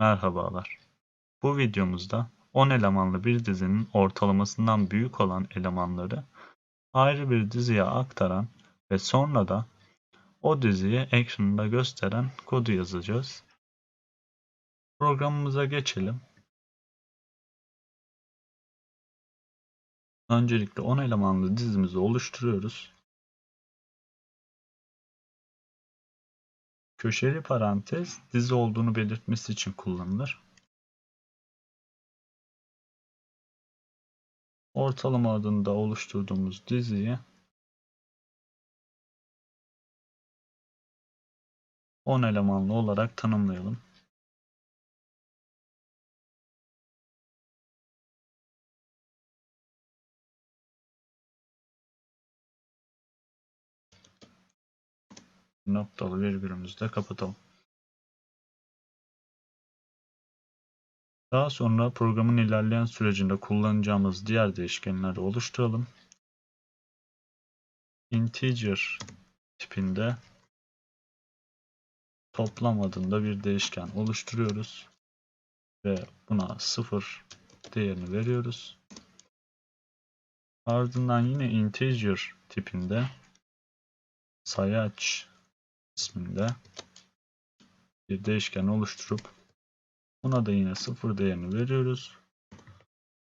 Merhabalar. Bu videomuzda 10 elemanlı bir dizinin ortalamasından büyük olan elemanları ayrı bir diziye aktaran ve sonra da o diziyi ekranında gösteren kodu yazacağız. Programımıza geçelim. Öncelikle 10 elemanlı dizimizi oluşturuyoruz. Köşeli parantez dizi olduğunu belirtmesi için kullanılır. Ortalama adında oluşturduğumuz diziyi 10 elemanlı olarak tanımlayalım. Noktalı virgülümüzü de kapatalım. Daha sonra programın ilerleyen sürecinde kullanacağımız diğer değişkenleri oluşturalım. Integer tipinde toplam adında bir değişken oluşturuyoruz ve buna 0 değerini veriyoruz. Ardından yine integer tipinde sayaç isminde bir değişken oluşturup buna da yine sıfır değerini veriyoruz.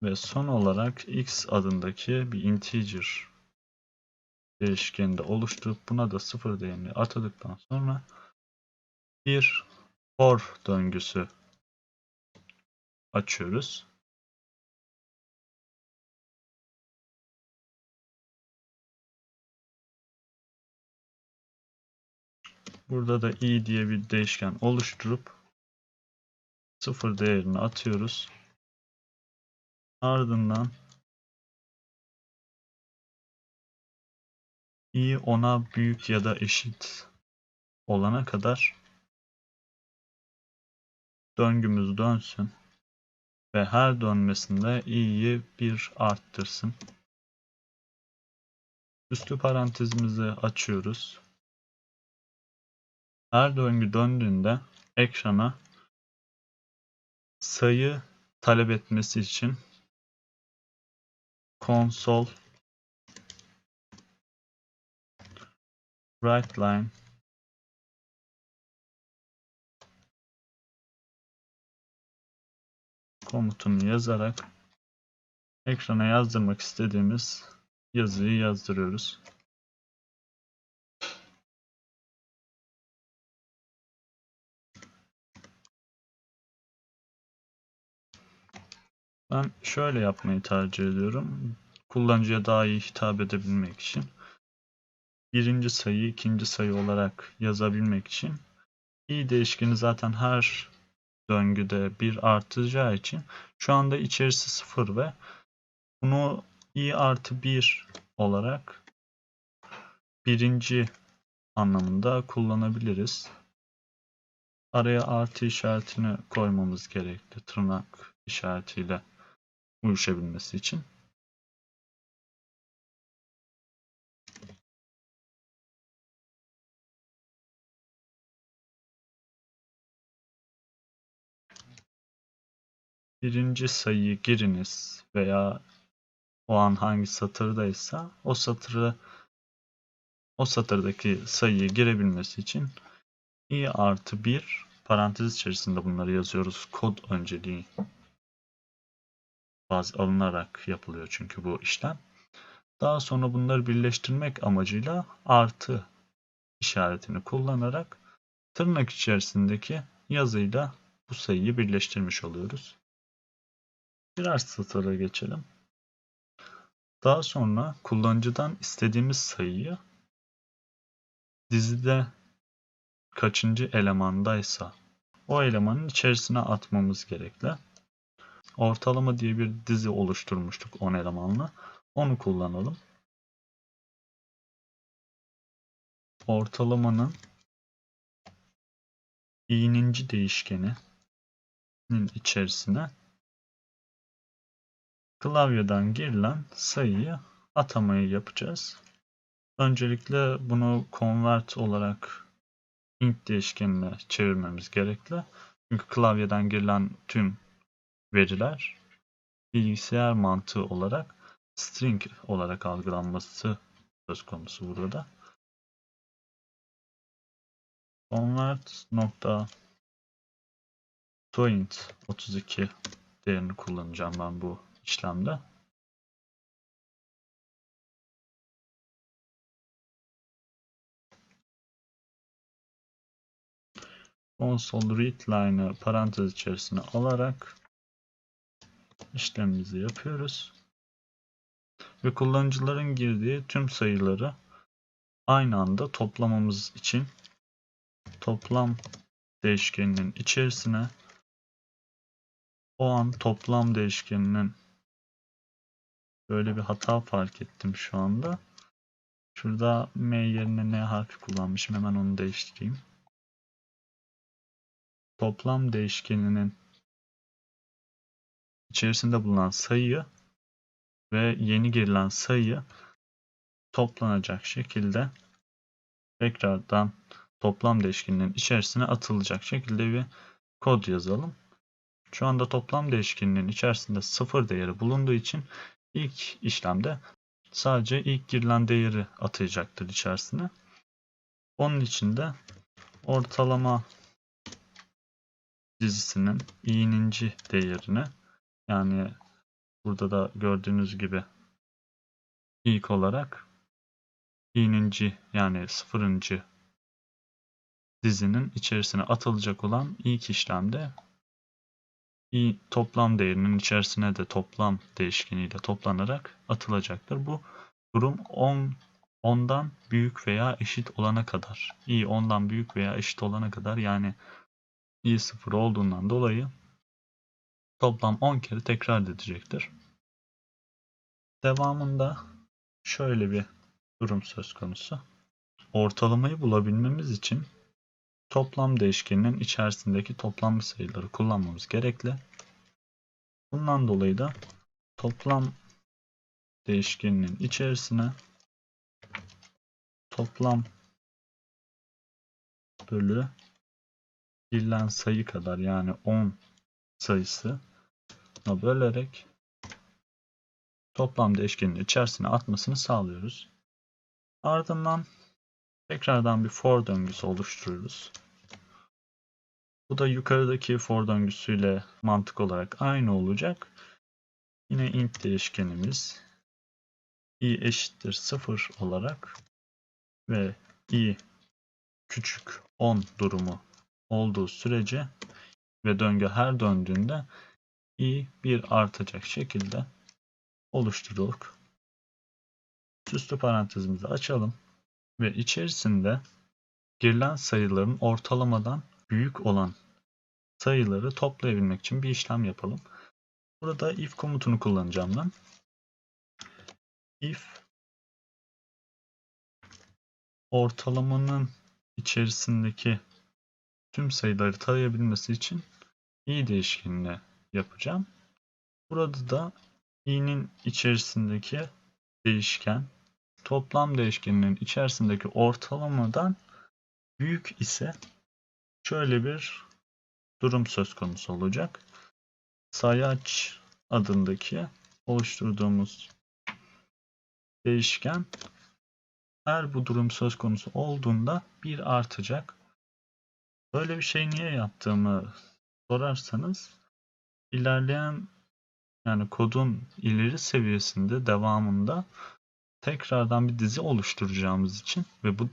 Ve son olarak x adındaki bir integer değişkeni de oluşturup buna da sıfır değerini atadıktan sonra bir for döngüsü açıyoruz. Burada da i diye bir değişken oluşturup sıfır değerini atıyoruz. Ardından i ona büyük ya da eşit olana kadar döngümüz dönsün ve her dönmesinde i'yi bir arttırsın. Üstü parantezimizi açıyoruz. Her döngü döndüğünde ekrana sayı talep etmesi için console writeline komutunu yazarak ekrana yazdırmak istediğimiz yazıyı yazdırıyoruz. Ben şöyle yapmayı tercih ediyorum. Kullanıcıya daha iyi hitap edebilmek için. Birinci sayı, ikinci sayı olarak yazabilmek için i değişkeni zaten her döngüde bir artacağı için şu anda içerisi sıfır ve bunu i artı bir olarak birinci anlamında kullanabiliriz. Araya artı işaretini koymamız gerekli tırnak işaretiyle uyuşabilmesi için. Birinci sayıyı giriniz veya o an hangi satırdaysa o satırı o satırdaki sayıyı girebilmesi için i artı 1 parantez içerisinde bunları yazıyoruz. Kod önceliği baz alınarak yapılıyor çünkü bu işlem. Daha sonra bunları birleştirmek amacıyla artı işaretini kullanarak tırnak içerisindeki yazıyla bu sayıyı birleştirmiş oluyoruz. Birer satıra geçelim. Daha sonra kullanıcıdan istediğimiz sayıyı dizide kaçıncı elemandaysa o elemanın içerisine atmamız gerekli. Ortalama diye bir dizi oluşturmuştuk 10 elemanlı. Onu kullanalım. Ortalamanın i'ninci değişkeninin içerisine klavyeden girilen sayıyı atamayı yapacağız. Öncelikle bunu convert olarak int değişkenine çevirmemiz gerekli. Çünkü klavyeden girilen tüm veriler bilgisayar mantığı olarak string olarak algılanması söz konusu burada. Convert nokta Toint 32 değerini kullanacağım ben bu işlemde. console read line'ı parantez içerisine alarak işlemimizi yapıyoruz. Ve kullanıcıların girdiği tüm sayıları aynı anda toplamamız için toplam değişkeninin içerisine o an toplam değişkeninin böyle bir hata fark ettim şu anda. Şurada M yerine N harfi kullanmışım. Hemen onu değiştireyim. Toplam değişkeninin içerisinde bulunan sayıyı ve yeni girilen sayı toplanacak şekilde tekrardan toplam değişkeninin içerisine atılacak şekilde bir kod yazalım. Şu anda toplam değişkeninin içerisinde sıfır değeri bulunduğu için ilk işlemde sadece ilk girilen değeri atayacaktır içerisine. Onun için de ortalama dizisinin i'ninci değerini yani burada da gördüğünüz gibi ilk olarak i'ninci yani sıfırıncı dizinin içerisine atılacak olan ilk işlemde i toplam değerinin içerisine de toplam değişkeniyle toplanarak atılacaktır. Bu durum 10 10'dan büyük veya eşit olana kadar i 10'dan büyük veya eşit olana kadar yani i 0 olduğundan dolayı toplam 10 kere tekrar edecektir. Devamında şöyle bir durum söz konusu. Ortalamayı bulabilmemiz için toplam değişkeninin içerisindeki toplam sayıları kullanmamız gerekli. Bundan dolayı da toplam değişkeninin içerisine toplam bölü girilen sayı kadar yani 10 sayısı bölerek toplam değişkenin içerisine atmasını sağlıyoruz. Ardından tekrardan bir for döngüsü oluşturuyoruz. Bu da yukarıdaki for döngüsüyle mantık olarak aynı olacak. Yine int değişkenimiz i eşittir 0 olarak ve i küçük 10 durumu olduğu sürece ve döngü her döndüğünde i 1 artacak şekilde oluşturulduk. Süslü parantezimizi açalım ve içerisinde girilen sayıların ortalamadan büyük olan sayıları toplayabilmek için bir işlem yapalım. Burada if komutunu kullanacağım ben. If ortalamanın içerisindeki tüm sayıları tarayabilmesi için i değişkenini yapacağım. Burada da i'nin içerisindeki değişken toplam değişkeninin içerisindeki ortalamadan büyük ise şöyle bir durum söz konusu olacak. Sayaç adındaki oluşturduğumuz değişken her bu durum söz konusu olduğunda bir artacak. Böyle bir şey niye yaptığımı sorarsanız ilerleyen yani kodun ileri seviyesinde devamında tekrardan bir dizi oluşturacağımız için ve bu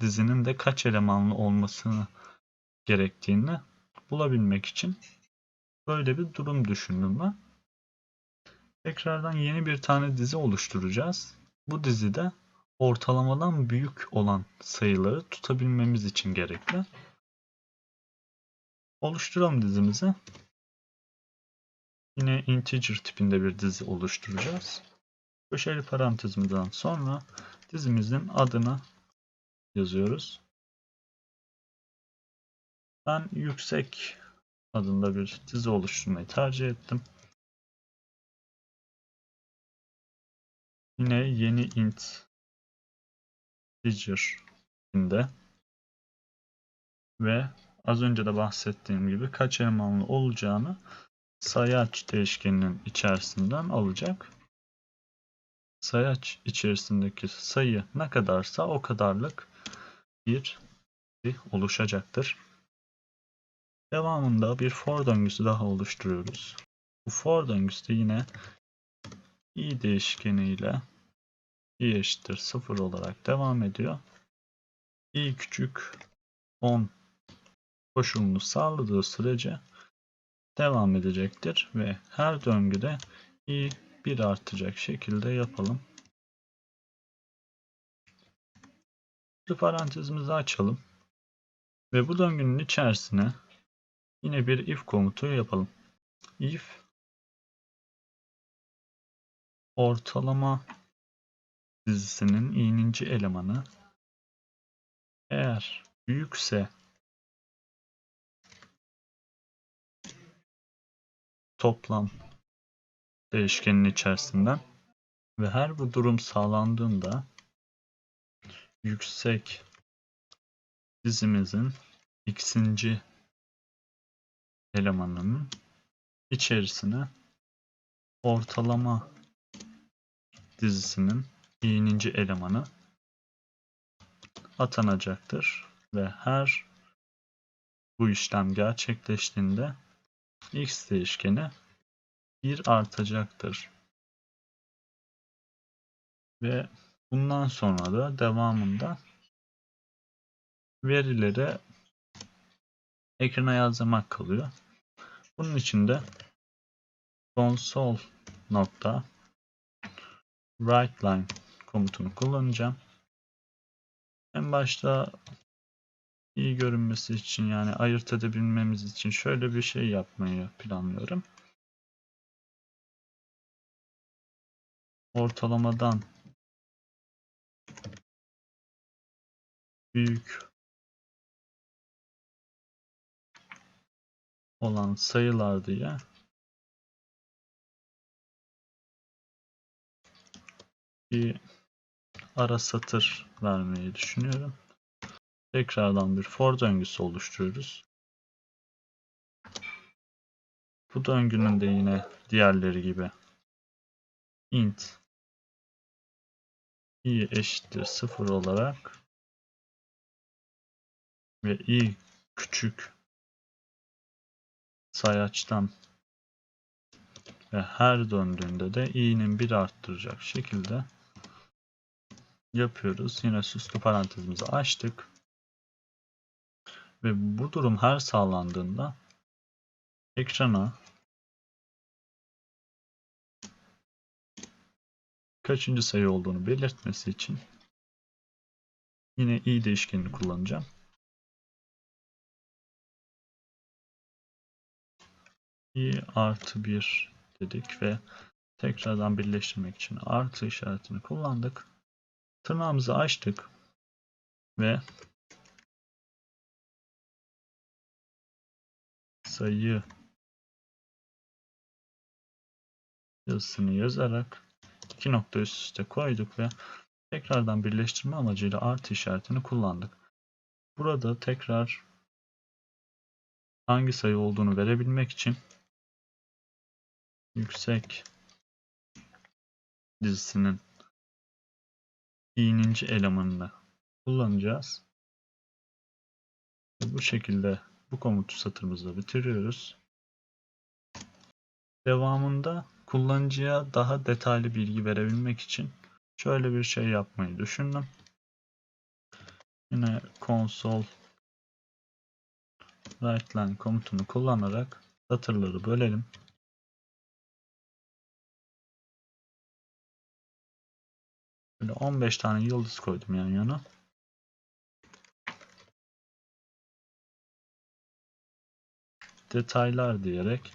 dizinin de kaç elemanlı olmasını gerektiğini bulabilmek için böyle bir durum düşündüm ben. Tekrardan yeni bir tane dizi oluşturacağız. Bu dizide ortalamadan büyük olan sayıları tutabilmemiz için gerekli. Oluşturalım dizimizi. Yine integer tipinde bir dizi oluşturacağız. Köşeli parantezimizden sonra dizimizin adını yazıyoruz. Ben yüksek adında bir dizi oluşturmayı tercih ettim. Yine yeni int integer ve az önce de bahsettiğim gibi kaç elemanlı olacağını sayaç değişkeninin içerisinden alacak. Sayaç içerisindeki sayı ne kadarsa o kadarlık bir oluşacaktır. Devamında bir for döngüsü daha oluşturuyoruz. Bu for döngüsü de yine i değişkeni ile i eşittir 0 olarak devam ediyor. i küçük 10 koşulunu sağladığı sürece devam edecektir ve her döngüde i 1 artacak şekilde yapalım. Bir parantezimizi açalım ve bu döngünün içerisine yine bir if komutu yapalım. if ortalama dizisinin i'ninci elemanı eğer büyükse toplam değişkenin içerisinden ve her bu durum sağlandığında yüksek dizimizin x'inci elemanının içerisine ortalama dizisinin i'ninci elemanı atanacaktır ve her bu işlem gerçekleştiğinde x değişkeni 1 artacaktır. Ve bundan sonra da devamında verileri ekrana yazmak kalıyor. Bunun için de console nokta writeLine komutunu kullanacağım. En başta iyi görünmesi için yani ayırt edebilmemiz için şöyle bir şey yapmayı planlıyorum. Ortalamadan büyük olan sayılar diye bir ara satır vermeyi düşünüyorum. Tekrardan bir for döngüsü oluşturuyoruz. Bu döngünün de yine diğerleri gibi int i eşittir 0 olarak ve i küçük sayaçtan ve her döndüğünde de i'nin 1 arttıracak şekilde yapıyoruz. Yine süslü parantezimizi açtık. Ve bu durum her sağlandığında ekrana kaçıncı sayı olduğunu belirtmesi için yine i değişkenini kullanacağım. i artı 1 dedik ve tekrardan birleştirmek için artı işaretini kullandık. Tırnağımızı açtık ve sayı yazısını yazarak iki nokta üst üste koyduk ve tekrardan birleştirme amacıyla artı işaretini kullandık. Burada tekrar hangi sayı olduğunu verebilmek için yüksek dizisinin i'ninci elemanını kullanacağız. Bu şekilde bu komutu satırımızda bitiriyoruz. Devamında kullanıcıya daha detaylı bilgi verebilmek için şöyle bir şey yapmayı düşündüm. Yine console writeLine komutunu kullanarak satırları bölelim. Böyle 15 tane yıldız koydum yan yana. Detaylar diyerek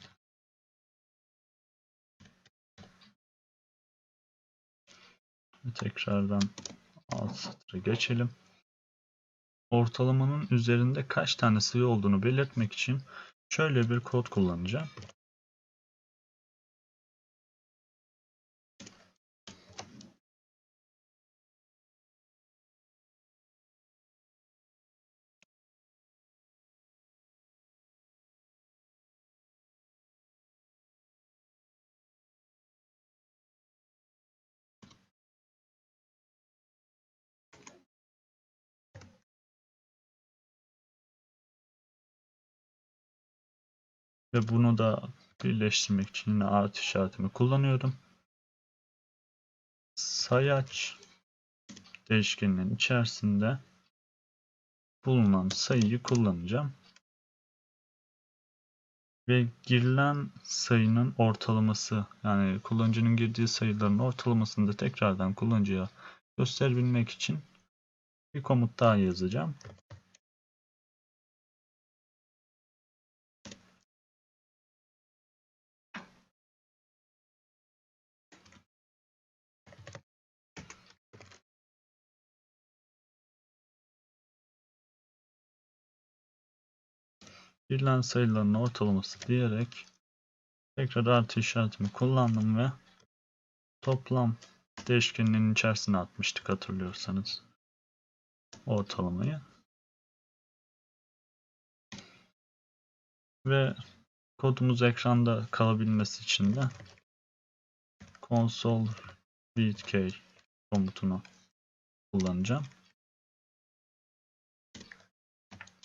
tekrardan alt satıra geçelim. Ortalamanın üzerinde kaç tane sayı olduğunu belirtmek için şöyle bir kod kullanacağım. Ve bunu da birleştirmek için yine artı işaretimi kullanıyorum. Sayaç değişkeninin içerisinde bulunan sayıyı kullanacağım. Ve girilen sayının ortalaması yani kullanıcının girdiği sayıların ortalamasını da tekrardan kullanıcıya gösterebilmek için bir komut daha yazacağım. Girilen sayıların ortalaması diyerek tekrar artı işaretimi kullandım ve toplam değişkeninin içerisine atmıştık hatırlıyorsanız ortalamayı. Ve kodumuz ekranda kalabilmesi için de console readk komutunu kullanacağım.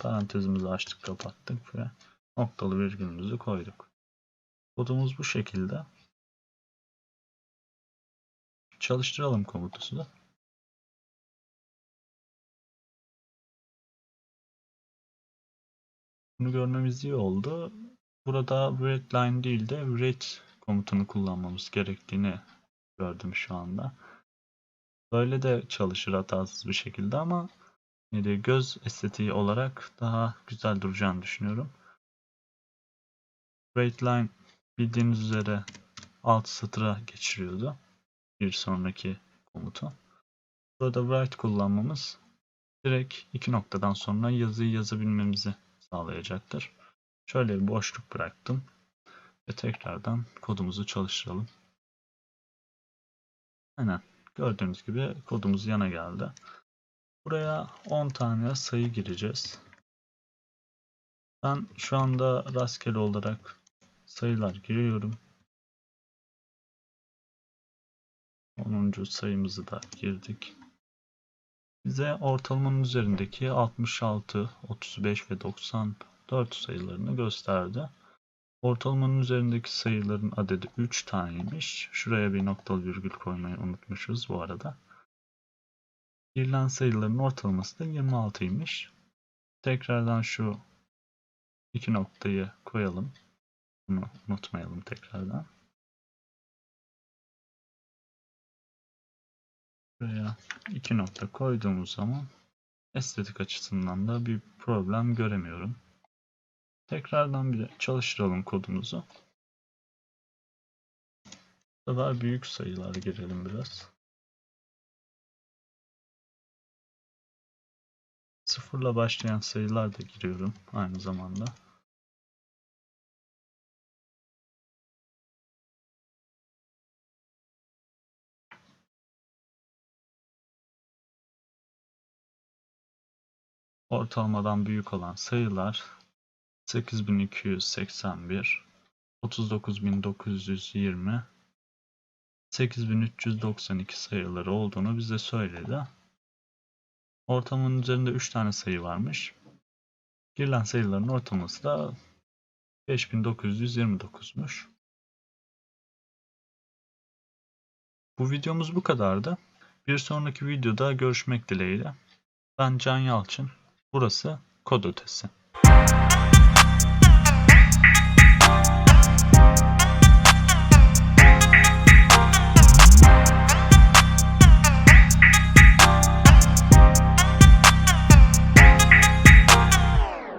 Parantezimizi açtık kapattık ve noktalı virgülümüzü koyduk. Kodumuz bu şekilde. Çalıştıralım komutusu da. Bunu görmemiz iyi oldu. Burada readline değil de read komutunu kullanmamız gerektiğini gördüm şu anda. Böyle de çalışır hatasız bir şekilde ama göz estetiği olarak daha güzel duracağını düşünüyorum. Readline bildiğiniz üzere alt satıra geçiriyordu bir sonraki komutu. Burada write kullanmamız direkt iki noktadan sonra yazıyı yazabilmemizi sağlayacaktır. Şöyle bir boşluk bıraktım ve tekrardan kodumuzu çalıştıralım. Aynen gördüğünüz gibi kodumuz yana geldi. Buraya 10 tane sayı gireceğiz. Ben şu anda rastgele olarak sayılar giriyorum. 10. sayımızı da girdik. Bize ortalamanın üzerindeki 66, 35 ve 94 sayılarını gösterdi. Ortalamanın üzerindeki sayıların adedi 3 taneymiş. Şuraya bir noktalı virgül koymayı unutmuşuz bu arada. Girilen sayıların ortalaması da 26'ymış. Tekrardan şu iki noktayı koyalım. Bunu unutmayalım tekrardan. Buraya iki nokta koyduğumuz zaman estetik açısından da bir problem göremiyorum. Tekrardan bir çalıştıralım kodumuzu. Bu sefer büyük sayılar girelim biraz. Sıfırla başlayan sayılar da giriyorum aynı zamanda. Ortalamadan büyük olan sayılar 8281, 39920, 8392 sayıları olduğunu bize söyledi. Ortamın üzerinde 3 tane sayı varmış. Girilen sayıların ortalaması da 5929'muş. Bu videomuz bu kadardı. Bir sonraki videoda görüşmek dileğiyle. Ben Can Yalçın. Burası Kod Ötesi.